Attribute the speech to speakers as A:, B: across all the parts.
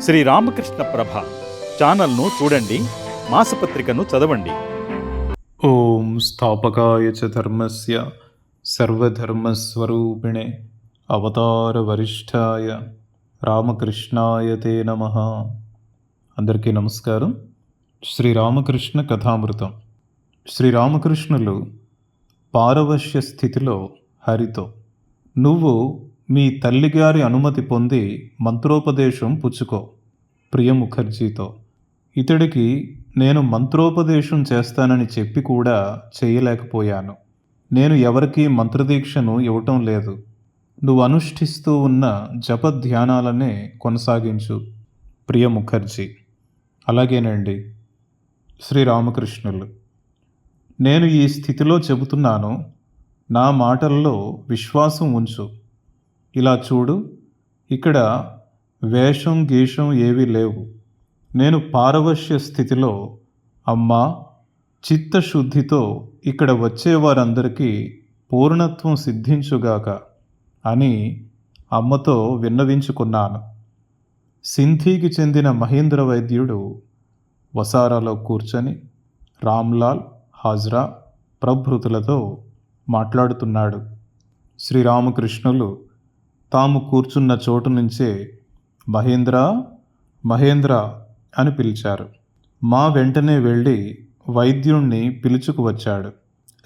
A: శ్రీ రామకృష్ణ ప్రభ ఛానల్ను చూడండి మాసపత్రికను చదవండి.
B: ఓం స్థాపకాయ చ ధర్మస్య సర్వధర్మస్వరూపిణే అవతార వరిష్ఠాయ రామకృష్ణాయ తే నమ. అందరికీ నమస్కారం. శ్రీ రామకృష్ణ కథామృతం. శ్రీ రామకృష్ణులు పారవశ్య స్థితిలో హరితో నువ్వు మీ తల్లిగారి అనుమతి పొంది మంత్రోపదేశం పుచ్చుకో ప్రియ ముఖర్జీతో. ఇతడికి నేను మంత్రోపదేశం చేస్తానని చెప్పి కూడా చేయలేకపోయాను. నేను ఎవరికీ మంత్రదీక్షను ఇవ్వటం లేదు. నువ్వు అనుష్ఠిస్తూ ఉన్న జప ధ్యానాలనే కొనసాగించు ప్రియ ముఖర్జీ. అలాగేనండి శ్రీరామకృష్ణులు. నేను ఈ స్థితిలో చెబుతున్నాను నా మాటల్లో విశ్వాసం ఉంచు. ఇలా చూడు ఇక్కడ వేషం గీషం ఏవీ లేవు. నేను పారవశ్య స్థితిలో అమ్మా చిత్తశుద్ధితో ఇక్కడ వచ్చేవారందరికీ పూర్ణత్వం సిద్ధించుగాక అని అమ్మతో విన్నవించుకున్నాను. సింధీకి చెందిన మహేంద్ర వైద్యుడు వసారాలో కూర్చొని రామ్లాల్ హాజ్రా ప్రభృతులతో మాట్లాడుతున్నాడు. శ్రీరామకృష్ణులు తాము కూర్చున్న చోటు నుంచే మహేంద్ర మహేంద్ర అని పిలిచారు. మా వెంటనే వెళ్ళి వైద్యుణ్ణి పిలుచుకు వచ్చాడు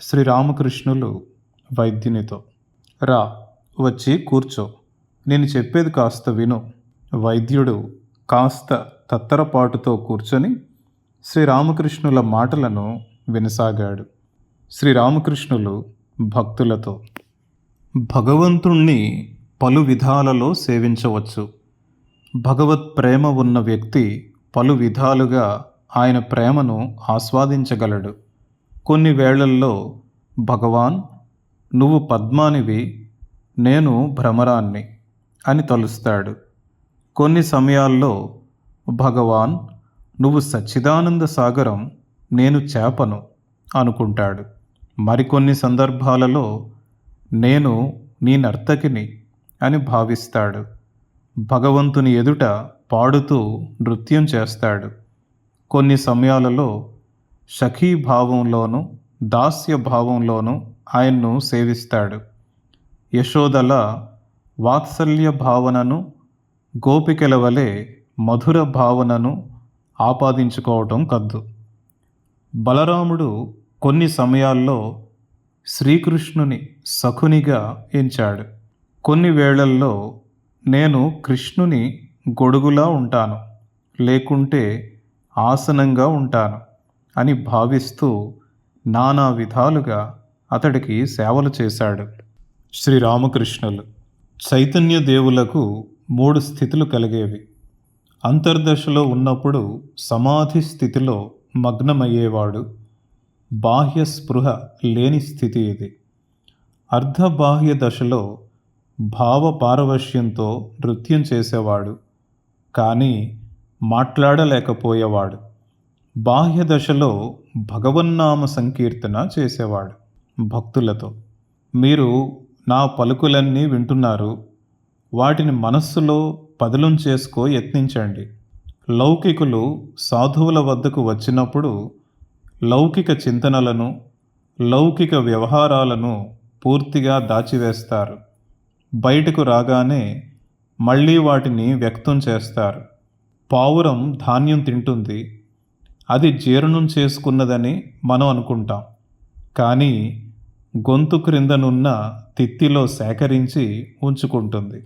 B: శ్రీరామకృష్ణులు వైద్యునితో. రా వచ్చి కూర్చో. నేను చెప్పేది కాస్త విను. వైద్యుడు కాస్త తత్తరపాటుతో కూర్చొని శ్రీరామకృష్ణుల మాటలను వినసాగాడు. శ్రీరామకృష్ణులు భక్తులతో భగవంతుణ్ణి పలు విధాలలో సేవించవచ్చు. భగవత్ ప్రేమ ఉన్న వ్యక్తి పలు విధాలుగా ఆయన ప్రేమను ఆస్వాదించగలడు. కొన్ని వేళల్లో భగవాన్ నువ్వు పద్మానివి నేను భ్రమరాన్ని అని తలుస్తాడు. కొన్ని సమయాల్లో భగవాన్ నువ్వు సచ్చిదానంద సాగరం నేను చేపను అనుకుంటాడు. మరికొన్ని సందర్భాలలో నేను నీ నర్తకిని అని భావిస్తాడు. భగవంతుని ఎదుట పాడుతూ నృత్యం చేస్తాడు. కొన్ని సమయాలలో షఖీ భావంలోనూ దాస్య భావంలోనూ ఆయన్ను సేవిస్తాడు. యశోదల వాత్సల్య భావనను గోపికల వలె మధుర భావనను ఆపాదించుకోవటం కద్దు. బలరాముడు కొన్ని సమయాల్లో శ్రీకృష్ణుని సఖునిగా ఎంచాడు. కొన్ని వేళల్లో నేను కృష్ణుని గొడుగులా ఉంటాను లేకుంటే ఆసనంగా ఉంటాను అని భావిస్తూ నానా విధాలుగా అతడికి సేవలు చేశాడు. శ్రీరామకృష్ణులు చైతన్య దేవులకు మూడు స్థితులు కలిగేవి. అంతర్దశలో ఉన్నప్పుడు సమాధి స్థితిలో మగ్నమయ్యేవాడు. బాహ్య స్పృహ లేని స్థితి ఇది. అర్ధబాహ్య దశలో భావ పారవశ్యంతో నృత్యం చేసేవాడు కానీ మాట్లాడలేకపోయేవాడు. బాహ్య దశలో భగవన్నామ సంకీర్తన చేసేవాడు భక్తులతో. మీరు నా పలుకులన్నీ వింటున్నారు వాటిని మనస్సులో పదలం చేసుకో యత్నించండి. లౌకికులు సాధువుల వద్దకు వచ్చినప్పుడు లౌకిక చింతనలను లౌకిక వ్యవహారాలను పూర్తిగా దాచివేస్తారు. బయటకు రాగానే మళ్ళీ వాటిని వ్యక్తం చేస్తారు. పావురం ధాన్యం తింటుంది. అది జీర్ణం చేసుకున్నదని మనం అనుకుంటాం. కానీ గొంతు క్రిందనున్న తిత్తిలో సేకరించి ఉంచుకుంటుంది.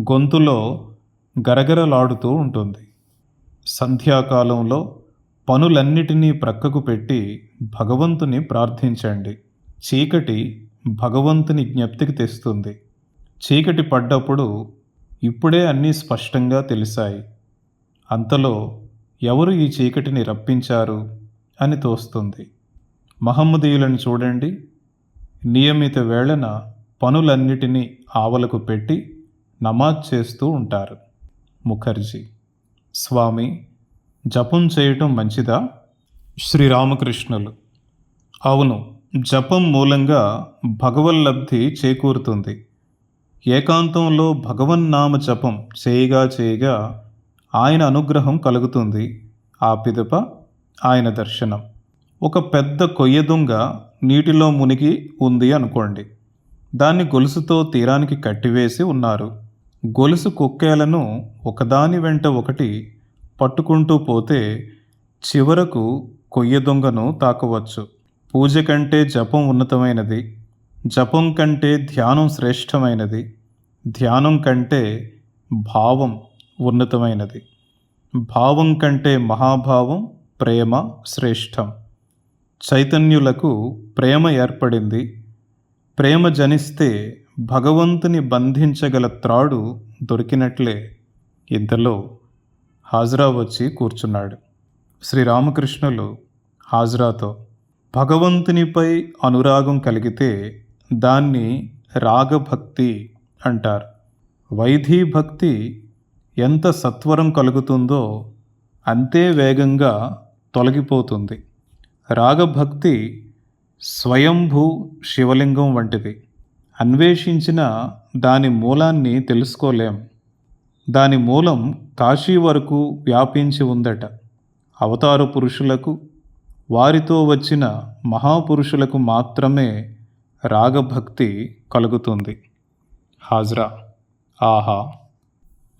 B: గొంతులో గరగరలాడుతూ ఉంటుంది. సంధ్యాకాలంలో పనులన్నిటినీ ప్రక్కకు పెట్టి భగవంతుని ప్రార్థించండి. చీకటి భగవంతుని జ్ఞప్తికి తెస్తుంది. చీకటి పడ్డప్పుడు ఇప్పుడే అన్నీ స్పష్టంగా తెలిసాయి. అంతలో ఎవరు ఈ చీకటిని రప్పించారు అని తోస్తుంది. మహమ్మదీయులను చూడండి. నియమిత వేళన పనులన్నిటినీ ఆవలకు పెట్టి నమాజ్ చేస్తూ ఉంటారు. ముఖర్జీ స్వామి జపం చేయటం మంచిదా? శ్రీరామకృష్ణులు అవును జపం మూలంగా భగవల్లబ్ధి చేకూరుతుంది. ఏకాంతంలో భగవన్నామ జపం చేయగా చేయగా ఆయన అనుగ్రహం కలుగుతుంది. ఆ పిదప ఆయన దర్శనం. ఒక పెద్ద కొయ్య దొంగ నీటిలో మునిగి ఉంది అనుకోండి. దాన్ని గొలుసుతో తీరానికి కట్టివేసి ఉన్నారు. గొలుసు కుక్కేలను ఒకదాని వెంట ఒకటి పట్టుకుంటూ పోతే చివరకు కొయ్య దొంగను తాకవచ్చు. పూజ కంటే జపం ఉన్నతమైనది. జపం కంటే ధ్యానం శ్రేష్టమైనది. ధ్యానం కంటే భావం ఉన్నతమైనది. భావం కంటే మహాభావం ప్రేమ శ్రేష్టం. చైతన్యులకు ప్రేమ ఏర్పడింది. ప్రేమ జనిస్తే భగవంతుని బంధించగల త్రాడు దొరికినట్లే. ఇంతలో హాజరా వచ్చి కూర్చున్నాడు. శ్రీరామకృష్ణులు హాజరాతో భగవంతునిపై అనురాగం కలిగితే దాన్ని రాగభక్తి అంటారు. వైధీ భక్తి ఎంత సత్వరం కలుగుతుందో అంతే వేగంగా తొలగిపోతుంది. రాగభక్తి స్వయంభూ శివలింగం వంటిది. అన్వేషించిన దాని మూలాన్ని తెలుసుకోలేం. దాని మూలం కాశీ వరకు వ్యాపించి ఉందట. అవతార పురుషులకు వారితో వచ్చిన మహాపురుషులకు మాత్రమే రాగభక్తి కలుగుతుంది. హాజరా. ఆహా.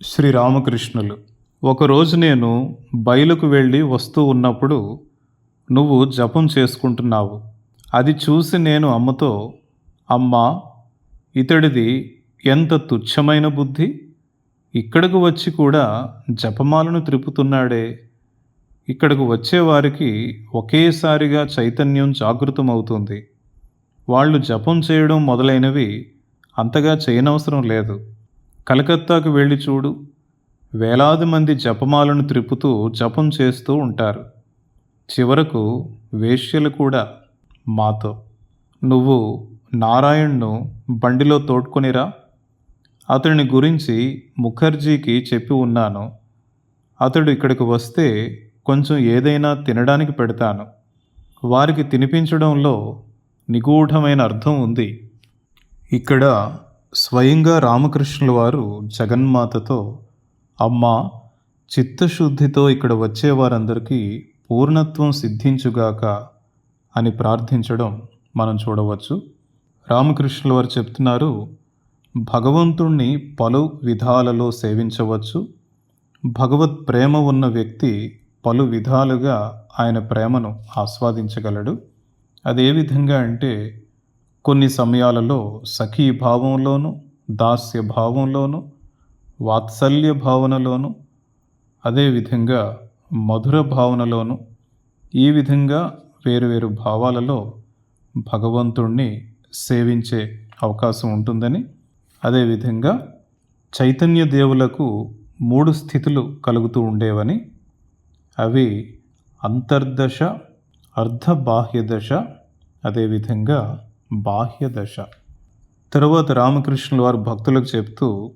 B: శ్రీరామకృష్ణులు ఒకరోజు నేను బయలుకు వెళ్ళి వస్తూ ఉన్నప్పుడు నువ్వు జపం చేసుకుంటున్నావు. అది చూసి నేను అమ్మతో అమ్మా ఇతడిది ఎంత తుచ్చమైన బుద్ధి. ఇక్కడకు వచ్చి కూడా జపమాలను త్రిపుతున్నాడే. ఇక్కడకు వచ్చేవారికి ఒకేసారిగా చైతన్యం జాగృతమవుతుంది. వాళ్ళు జపం చేయడం మొదలైనవి అంతగా చేయనవసరం లేదు. కలకత్తాకు వెళ్ళి చూడు. వేలాది మంది జపమాలను త్రిప్పుతూ జపం చేస్తూ ఉంటారు. చివరకు వేశ్యలు కూడా మాతో. నువ్వు నారాయణ్ను బండిలో తోడ్కొనిరా? అతని గురించి ముఖర్జీకి చెప్పి ఉన్నాను. అతడు ఇక్కడికి వస్తే కొంచెం ఏదైనా తినడానికి పెడతాను. వారికి తినిపించడంలో నిగూఢమైన అర్థం ఉంది. ఇక్కడ స్వయంగా రామకృష్ణుల వారు జగన్మాతతో అమ్మ చిత్తశుద్ధితో ఇక్కడ వచ్చేవారందరికీ పూర్ణత్వం సిద్ధించుగాక అని ప్రార్థించడం మనం చూడవచ్చు. రామకృష్ణుల వారు చెప్తున్నారు భగవంతుణ్ణి పలు విధాలలో సేవించవచ్చు. భగవత్ ప్రేమ ఉన్న వ్యక్తి పలు విధాలుగా ఆయన ప్రేమను ఆస్వాదించగలడు. అదే విధంగా అంటే కొన్ని సమయాలలో సఖీ భావంలోను దాస్య భావంలోను వాత్సల్య భావనలోను అదేవిధంగా మధుర భావనలోను ఈ విధంగా వేరువేరు భావాలలో భగవంతుణ్ణి సేవించే అవకాశం ఉంటుందని అదేవిధంగా చైతన్య దేవులకు మూడు స్థితులు కలుగుతూ ఉండేవని అవి అంతర్దశ అర్ధబాహ్య దశ అదేవిధంగా బాహ్య దశ. తరువాత రామకృష్ణుల వారు భక్తులకు చెప్తూ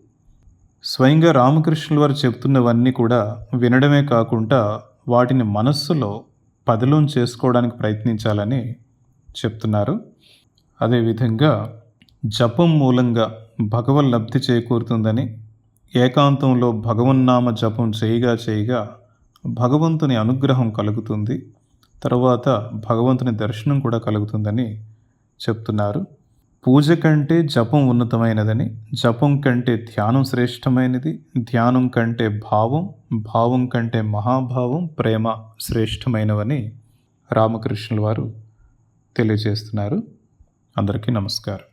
B: స్వయంగా రామకృష్ణుల వారు చెప్తున్నవన్నీ కూడా వినడమే కాకుండా వాటిని మనస్సులో పదిలం చేసుకోవడానికి ప్రయత్నించాలని చెప్తున్నారు. అదేవిధంగా జపం మూలంగా భగవన్ లబ్ధి చేకూరుతుందని ఏకాంతంలో భగవన్నామ జపం చేయగా చేయగా భగవంతుని అనుగ్రహం కలుగుతుంది. తర్వాత భగవంతుని దర్శనం కూడా కలుగుతుందని చెప్తున్నారు. పూజ కంటే జపం ఉన్నతమైనదని జపం కంటే ధ్యానం శ్రేష్టమైనది ధ్యానం కంటే భావం భావం కంటే మహాభావం ప్రేమ శ్రేష్టమైనవని రామకృష్ణుల వారు తెలియజేస్తున్నారు. అందరికీ నమస్కారం.